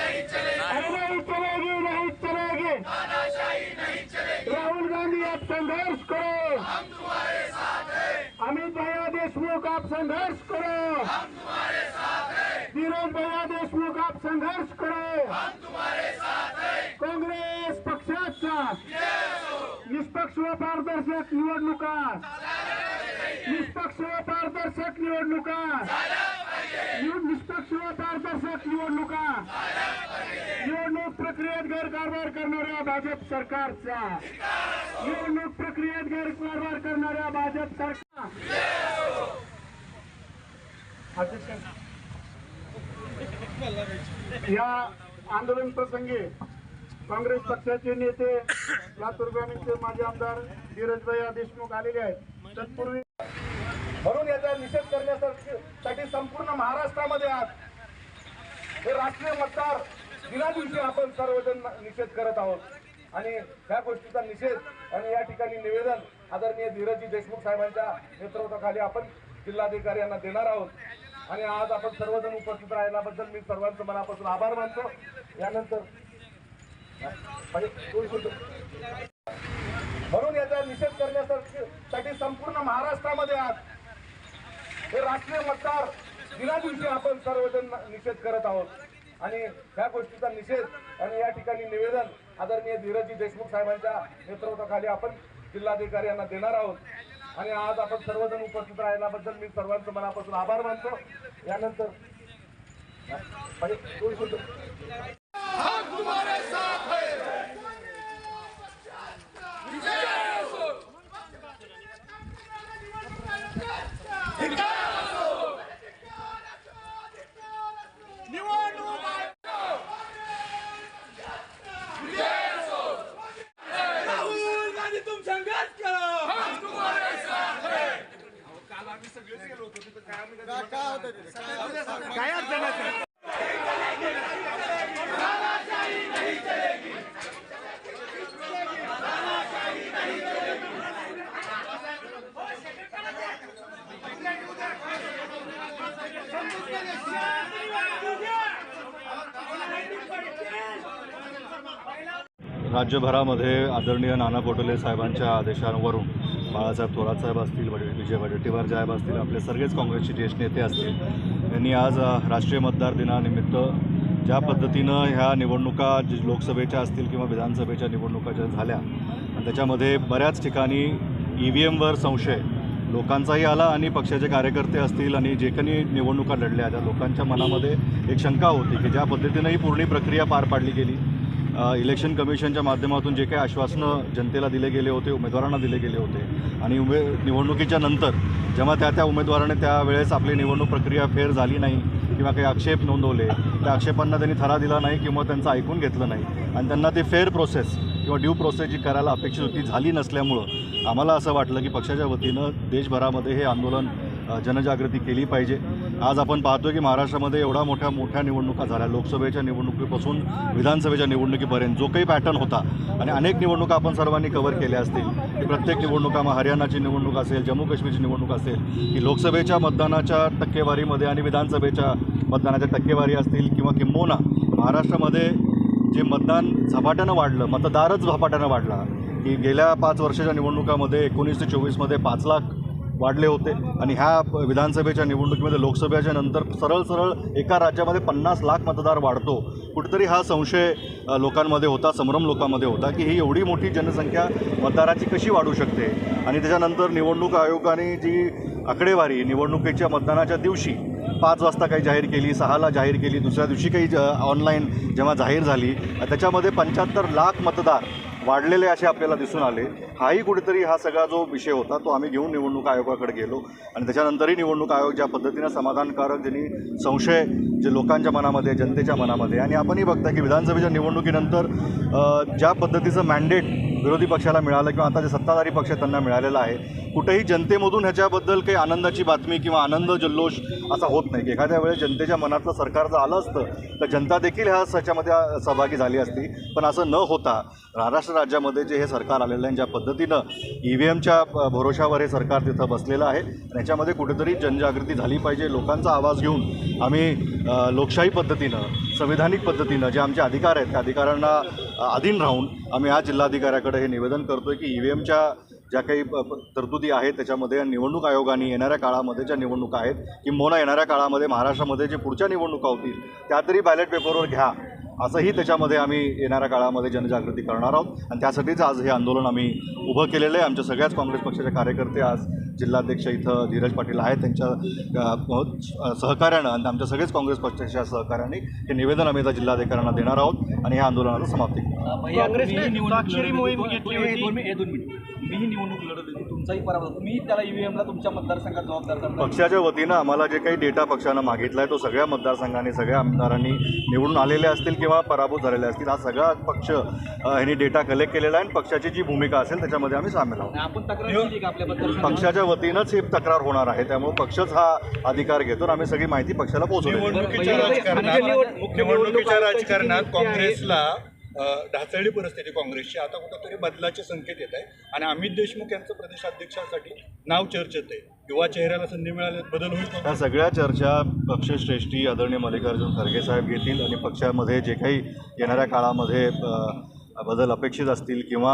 नहीं चलेगी नहीं चलेगी। राहुल गांधी, आप संघर्ष करो। अमित भैया देशमुख, आप संघर्ष करो। धीरज भैया देशमुख, आप संघर्ष करो। काँग्रेस पक्षाचा निष्पक्ष व पारदर्शक निवडणुका। निष्पक्ष व पारदर्शक निवडणुका। निव- निष्पक्ष व पारदर्शक निवडणुका. निवडणूक प्रक्रियेत गैरकारभार करणाऱ्या भाजप सरकारचा. निवडणूक प्रक्रियेत गैरकारभार करणाऱ्या भाजप सरकार. या आंदोलन प्रसंगी काँग्रेस पक्षाचे नेते लातूर ग्रामीणचे माजी आमदार धीरजभाई देशमुख आलेले आहेत. तत्पूर्वी म्हणून याचा निषेध करण्यासाठी संपूर्ण महाराष्ट्रामध्ये आज हे राष्ट्रीय मतदार दिना दिवशी आपण सर्वजण निषेध करत आहोत. आणि ह्या गोष्टीचा निषेध आणि या ठिकाणी निवेदन आदरणीय धीरजी देशमुख साहेबांच्या नेतृत्वाखाली आपण जिल्हाधिकारी यांना देणार आहोत. आणि आज आपण सर्वजण उपस्थित राहिल्याबद्दल मी सर्वांचं मनापासून आभार मानतो. यानंतर म्हणून याचा निषेध करण्यासाठी संपूर्ण महाराष्ट्रामध्ये आज हे राष्ट्रीय मतदार दिना दिवशी आपण सर्वजण निषेध करत आहोत. आणि ह्या गोष्टीचा निषेध आणि या ठिकाणी निवेदन आदरणीय धीरजी देशमुख साहेबांच्या नेतृत्वाखाली आपण जिल्हाधिकारी यांना देणार आहोत. आणि आज आपण सर्वजण उपस्थित राहिल्याबद्दल मी सर्वांचं मनापासून आभार मानतो. यानंतर म्हणजे दोन काय अडचण राज्यभरामध्ये आदरणीय नाना पटोले साहेबांच्या आदेशांवरून बाळासाहेब थोरात साहेब असतील वडे- विजय वडेट्टीवार साहेब असतील आपले सगळेच काँग्रेसचे ज्येष्ठ नेते असतील यांनी आज राष्ट्रीय मतदार दिनानिमित्त ज्या पद्धतीनं ह्या निवडणुका जी लोकसभेच्या असतील किंवा विधानसभेच्या निवडणुका ज्या झाल्या आणि त्याच्यामध्ये बऱ्याच ठिकाणी ई व्ही एमवर संशय लोकांचाही आला आणि पक्षाचे कार्यकर्ते असतील आणि जे काही निवडणुका लढल्या त्या लोकांच्या मनामध्ये एक शंका होती की ज्या पद्धतीनं ही पूर्ण प्रक्रिया पार पाडली गेली. इलेक्शन कमिशनच्या माध्यमातून जे काही आश्वासनं जनतेला दिले गेले होते उमेदवारांना दिले गेले होते आणि उमे निवडणुकीच्या नंतर जेव्हा त्या त्या उमेदवाराने त्यावेळेस आपली निवडणूक प्रक्रिया फेर झाली नाही किंवा काही आक्षेप नोंदवले त्या आक्षेपांना त्यांनी थरा दिला नाही किंवा त्यांचं ऐकून घेतलं नाही आणि त्यांना ते फेअर प्रोसेस किंवा ड्यू प्रोसेस जी करायला अपेक्षित होती झाली नसल्यामुळं आम्हाला असं वाटलं की पक्षाच्या वतीनं देशभरामध्ये हे आंदोलन जनजागृती केली पाहिजे. आज आपण पाहतोय की महाराष्ट्रामध्ये एवढा मोठ्या मोठ्या निवडणुका झाल्या. लोकसभेच्या निवडणुकीपासून विधानसभेच्या निवडणुकीपर्यंत जो काही पॅटर्न होता आणि अनेक निवडणुका आपण सर्वांनी कव्हर केल्या असतील की प्रत्येक निवडणुका मग हरियाणाची निवडणूक असेल जम्मू काश्मीरची निवडणूक असेल की लोकसभेच्या मतदानाच्या टक्केवारीमध्ये आणि विधानसभेच्या मतदानाच्या टक्केवारी असतील किंवा किंबोना महाराष्ट्रामध्ये जे मतदान झपाट्यानं वाढलं मतदारच झपाट्यानं वाढला की गेल्या पाच वर्षाच्या निवडणुकामध्ये एकोणीस ते चोवीसमध्ये पाच लाख वाढले होते. आणि ह्या विधानसभेच्या निवडणुकीमध्ये लोकसभेच्या नंतर सरळ सरळ एका राज्यामध्ये पन्नास लाख मतदार वाढतो. कुठेतरी हा संशय लोकांमध्ये होता संभ्रम लोकांमध्ये होता की ही एवढी मोठी जनसंख्या मतदाराची कशी वाढू शकते? आणि त्याच्यानंतर निवडणूक आयोगाने जी आकडेवारी निवडणुकीच्या मतदानाच्या दिवशी पाच वाजता काही जाहीर केली सहाला जाहीर केली दुसऱ्या दिवशी काही ज ऑनलाईन जेव्हा जाहीर झाली त्याच्यामध्ये पंच्याहत्तर लाख मतदार वाढलेले असे आपल्याला दिसून आले. हाही कुठेतरी हा सगळा जो विषय होता तो आम्ही घेऊन निवडणूक आयोगाकडे गेलो. आणि त्याच्यानंतरही निवडणूक आयोग ज्या पद्धतीनं समाधानकारक ज्यांनी संशय जे लोकांच्या मनामध्ये जनतेच्या मनामध्ये आणि आपणही बघता की विधानसभेच्या निवडणुकीनंतर ज्या पद्धतीचं मॅन्डेट विरोधी पक्षाला मिळालं किंवा आता जे सत्ताधारी पक्ष त्यांना मिळालेला आहे. कुठेही जनतेमधून ह्याच्याबद्दल काही आनंदाची बातमी किंवा आनंद जल्लोष असा होत नाही. की एखाद्या वेळेस जनतेच्या मनातलं सरकार जर आलं असतं तर जनता देखील ह्या ह्याच्यामध्ये सहभागी झाली असती. पण असं न होता महाराष्ट्र राज्यामध्ये जे हे सरकार आलेलं आहे ज्या पद्धतीनं ई व्ही एमच्या भरोशावर हे सरकार तिथं बसलेलं आहे. याच्यामध्ये कुठेतरी जनजागृती झाली पाहिजे. लोकांचा आवाज घेऊन आम्ही लोकशाही पद्धतीनं संविधानिक पद्धतीनं जे आमचे अधिकार आहेत त्या अधिकारांना अधीन राहून आम्ही आज जिल्हाधिकाऱ्याकडे हे निवेदन करतोय की ई व्ही एमच्या ज्या काही तरतुदी आहेत त्याच्यामध्ये निवडणूक आयोगाने येणाऱ्या काळामध्ये ज्या निवडणुका आहेत किंबहुना येणाऱ्या काळामध्ये महाराष्ट्रामध्ये जे पुढच्या निवडणुका होतील त्या तरी बॅलेट पेपरवर घ्या. असंही त्याच्यामध्ये आम्ही येणाऱ्या काळामध्ये जनजागृती करणार आहोत. आणि त्यासाठीच आज हे आंदोलन आम्ही उभं केलेलं आहे. आमच्या सगळ्याच काँग्रेस पक्षाचे कार्यकर्ते आज जिल्हाध्यक्ष इथं धीरज पाटील आहेत. त्यांच्या सहकार्यानं आणि आमच्या सगळेच काँग्रेस पक्षाच्या सहकार्याने हे निवेदन आम्ही आता जिल्हाधिकाऱ्यांना देणार आहोत आणि ह्या आंदोलनाला समाप्ती काँग्रेसने मोहीम घेतली होती. निवडणूक लढत तुमचाही पराभव. तुम्ही त्याला ईव्हीएमला तुमच्या मतदारसंघात जबाबदार करता पक्षाच्या वतीनं आम्हाला जे काही डेटा पक्षानं मागितला आहे तो सगळ्या मतदारसंघांनी सगळ्या आमदारांनी निवडून आलेले असतील किंवा पराभूत झालेले असतील हा सगळा पक्ष ह्यांनी डेटा कलेक्ट केलेला आहे आणि पक्षाची जी भूमिका असेल त्याच्यामध्ये आम्ही सामील आहोत. आपण तक्रार केली का आपल्या पक्षाच्या वतीनंच ही तक्रार होणार आहे त्यामुळे पक्षच हा अधिकार घेतो आणि आम्ही सगळी माहिती पक्षाला पोहोचवली निवडणुकीच्या राजकारणात निवडणुकीच्या राजकारणात काँग्रेसला ढासळली परिस्थिती काँग्रेसची. आता कुठंतरी बदलाचे संकेत येत आहे. आणि अमित देशमुख यांचं प्रदेशाध्यक्षासाठी नाव चर्चेत आहे. युवा चेहऱ्याला संधी मिळाली बदल होईल ह्या सगळ्या चर्चा पक्षश्रेष्ठी आदरणीय मल्लिकार्जुन खरगे साहेब घेतील. आणि पक्षामध्ये जे काही येणाऱ्या काळामध्ये बदल अपेक्षित असतील किंवा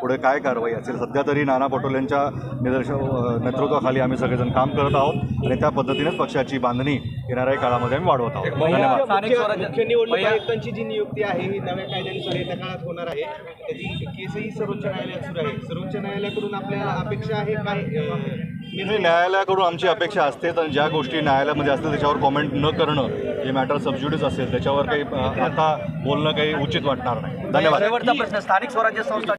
पुढे काय कारवाई असेल सध्या तरी नाना पटोलेंच्या निदर्शन अ, नेतृत्वाखाली आम्ही सगळेजण काम करत आहोत आणि त्या पद्धतीनेच पक्षाची बांधणी येणाऱ्या काळामध्ये आम्ही वाढवत आहोत. धन्यवाद. निवडणूक आयुक्तांची जी नियुक्ती आहे ही नव्या कायद्यानुसार येत्या काळात होणार आहे. त्याची केसही सर्वोच्च न्यायालयात सुरू आहे. सर्वोच्च न्यायालयाकडून आपल्याला अपेक्षा आहे काय नाही न्यायालयाकडून आमची अपेक्षा असते तर ज्या गोष्टी न्यायालयामध्ये असतील त्याच्यावर कॉमेंट न करणं हे मॅटर सबज्युडिस असेल त्याच्यावर काही आता बोलणं काही उचित वाटणार नाही. धन्यवाद. प्रश्न स्थानिक स्वराज्य संस्था